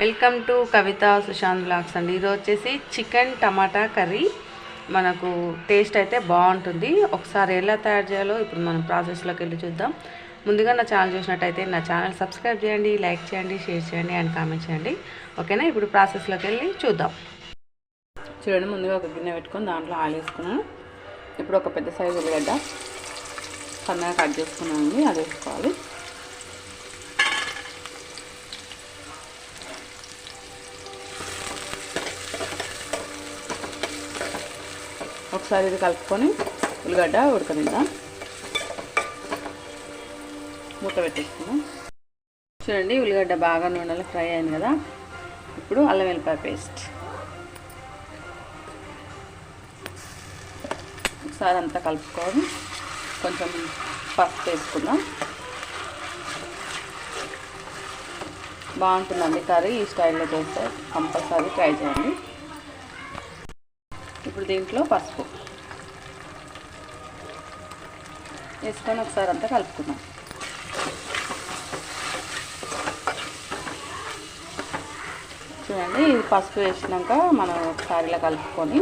Welcome to Kavitha Sushanth blogs అండి. ఈరోజు వచ్చేసి చికెన్ టమాటా కర్రీ. మనకు టేస్ట్ అయితే బాగుంటుంది. ఒకసారి ఎలా తయారు చేయాలో ఇప్పుడు మనం ప్రాసెస్లోకి వెళ్ళి చూద్దాం. ముందుగా నా ఛానల్ చూసినట్టయితే నా ఛానల్ సబ్స్క్రైబ్ చేయండి లైక్ చేయండి షేర్ చేయండి అండ్ కామెంట్ చేయండి. ఓకేనా? ఇప్పుడు ప్రాసెస్లోకి వెళ్ళి చూద్దాం. చూడండి ముందుగా ఒక గిన్నె పెట్టుకొని దాంట్లో ఆయిల్ వేసుకున్నాను. ఇప్పుడు ఒక పెద్ద సైజు ఉల్లిగడ్డ. సన్నగా కట్ చేసుకున్నానండి అది వేసుకోవాలి. ఒకసారి ఇది కలుపుకొని ఉల్లిగడ్డ ఉడకనిద్దాం. మూత పెట్టేసుకుందాం. చూడండి ఉల్లిగడ్డ బాగా నూనెలో ఫ్రై అయింది కదా. ఇప్పుడు అల్లం వెల్లిపాయ పేస్ట్. ఒకసారి అంతా కలుపుకొని కొంచెం పసుపు వేసుకుందాం. బాగుంటుందండి కర్రీ ఈ స్టైల్లో చేస్తే కంపల్సరీ ట్రై చేయండి. ఇప్పుడు దీంట్లో పసుపు. వేసుకొని ఒకసారి అంతా కలుపుకుందాం. చూడండి ఇది పసుపు వేసినాక మనం ఒకసారి ఇలా కలుపుకొని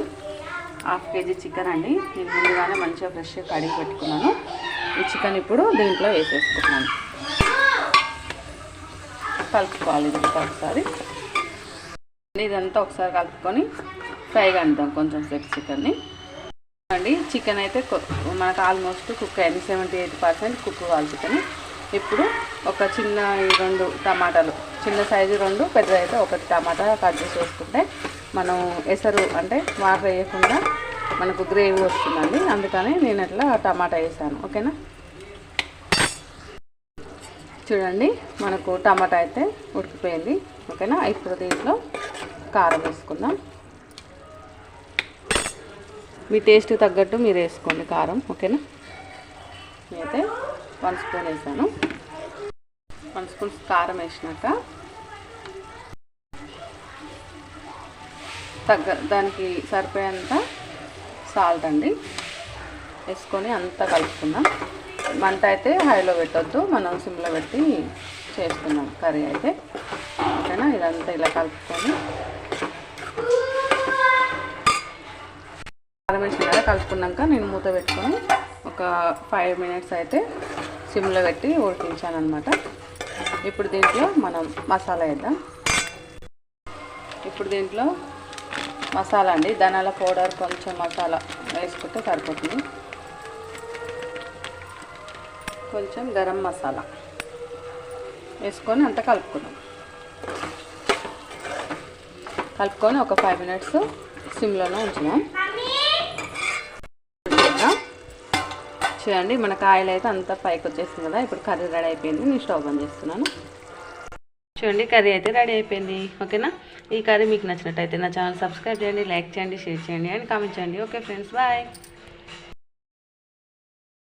హాఫ్ కేజీ చికెన్ అండి. నేను ముందుగానే మంచిగా ఫ్రెష్గా కడిగి పెట్టుకున్నాను. ఈ చికెన్ ఇప్పుడు దీంట్లో వేసేసుకుంటున్నాను. కలుపుకోవాలి ఇది ఒకసారి. ఇదంతా ఒకసారి కలుపుకొని ఫ్రై కందాం కొంచెం సేపు చికెన్ని. అండి చికెన్ అయితే మనకు ఆల్మోస్ట్ కుక్ అయింది సెవెంటీ ఎయిట్ పర్సెంట్ కుక్ కావాలి చికెన్. ఇప్పుడు ఒక చిన్న ఈ రెండు టమాటాలు చిన్న సైజు రెండు పెద్ద అయితే ఒకటి టమాటా కట్ చేసి వేసుకుంటే మనం ఎసరు అంటే వాటర్ వేయకుండా మనకు గ్రేవీ వస్తుందండి. అందుకని నేను అట్లా టమాటా వేసాను. ఓకేనా? చూడండి మనకు టమాటా అయితే ఉడికిపోయింది. ఓకేనా? ఇప్పుడు దీంట్లో కారం వేసుకుందాం. మీ టేస్ట్ తగ్గట్టు మీరు వేసుకోండి కారం ఓకేనా? నేనైతే వన్ స్పూన్ వేసాను. వన్ స్పూన్ కారం వేసినాక తగ్గ దానికి సరిపోయేంత సాల్ట్ అండి. వేసుకొని అంతా కలుపుకుందాం. మంట అయితే హైలో పెట్టొద్దు మనం సిమ్లో పెట్టి చేస్తున్నాం కర్రీ అయితే. ఓకేనా? ఇదంతా ఇలా కలుపుకొని కారం వేసిన కదా కలుపుకున్నాక నేను మూత పెట్టుకొని ఒక ఫైవ్ మినిట్స్ అయితే సిమ్లో పెట్టి ఉడికించాను అనమాట ఇప్పుడు దీంట్లో మనం మసాలా వేద్దాం. ఇప్పుడు దీంట్లో మసాలా అండి. ధనాల పౌడర్ కొంచెం మసాలా వేసుకుంటే సరిపోతుంది. కొంచెం గరం మసాలా వేసుకొని అంతా కలుపుకుందాం. కలుపుకొని ఒక ఫైవ్ మినిట్స్ సిమ్లోనే ఉంచుదాం. చూడండి మన కాయలు అయితే అంతా పైకి వచ్చేసింది కదా ఇప్పుడు కర్రీ రెడీ అయిపోయింది నేను స్టవ్ బంద్ చేస్తున్నాను. చూడండి కర్రీ అయితే రెడీ అయిపోయింది ఓకేనా? ఈ కర్రీ మీకు నచ్చినట్టయితే నా ఛానల్ సబ్స్క్రైబ్ చేయండి లైక్ చేయండి షేర్ చేయండి అండ్ కామెంట్ చేయండి. Okay friends bye.